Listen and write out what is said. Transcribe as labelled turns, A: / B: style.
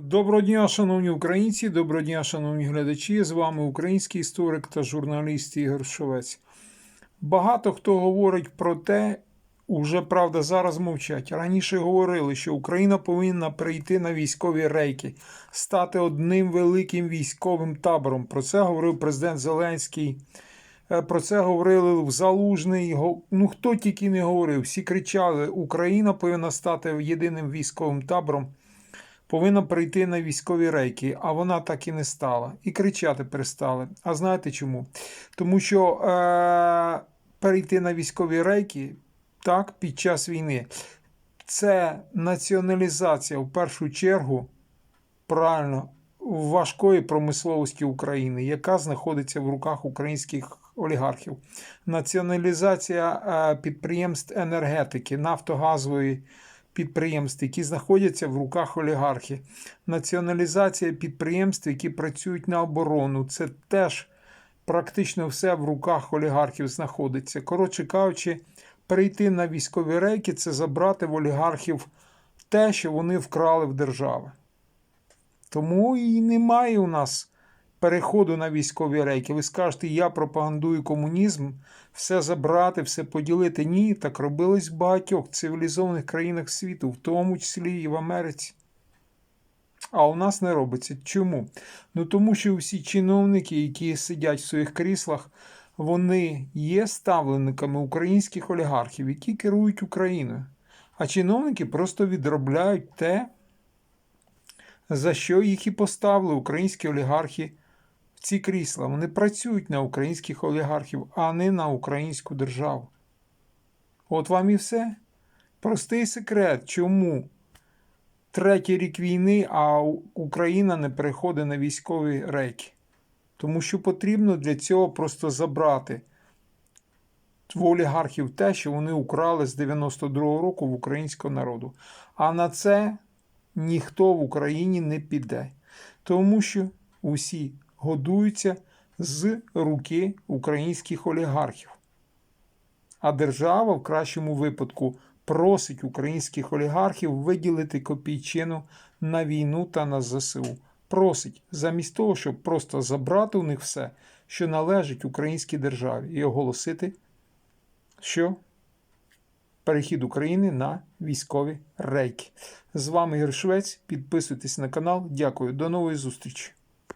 A: Доброго дня, шановні українці, доброго дня, шановні глядачі. З вами український історик та журналіст Ігор Шовець. Багато хто говорить про те, уже правда зараз мовчать. Раніше говорили, що Україна повинна прийти на військові рейки, стати одним великим військовим табором. Про це говорив президент Зеленський. Е, Про це говорили в Залужний. Ну хто тільки не говорив. Всі кричали: Україна повинна стати єдиним військовим табором повинна прийти на військові рейки, а вона так і не стала. І кричати перестали. А знаєте чому? Тому що е- перейти на військові рейки так, під час війни це націоналізація в першу чергу правильно важкої промисловості України, яка знаходиться в руках українських олігархів. Націоналізація е, підприємств енергетики, нафтогазової підприємств, які знаходяться в руках олігархів. Націоналізація підприємств, які працюють на оборону. Це теж практично все в руках олігархів знаходиться. Коротше кажучи, перейти на військові рейки це забрати в олігархів те, що вони вкрали в держави. Тому і немає у нас переходу на військові рейки. Ви скажете, я пропагандую комунізм, все забрати, все поділити. Ні, так робилось в багатьох цивілізованих країнах світу, в тому числі і в Америці. А у нас не робиться. Чому? Ну тому що всі чиновники, які сидять в своїх кріслах, вони є ставленниками українських олігархів, які керують Україною. А чиновники просто відробляють те, за що їх і поставили українські олігархи ці крісла. Вони працюють на українських олігархів, а не на українську державу. От вам і все. Простий секрет, чому третій рік війни, а Україна не переходить на військові рейки. Тому що потрібно для цього просто забрати в олігархів те, що вони украли з 92-го року в українського народу. А на це ніхто в Україні не піде, тому що усі годуються з руки українських олігархів. А держава в кращому випадку просить українських олігархів виділити копійчину на війну та на ЗСУ. Просить, замість того, щоб просто забрати у них все, що належить українській державі, і оголосити, що перехід України на військові рейки. З вами Ігор Швець. Підписуйтесь на канал. Дякую. До нової зустрічі.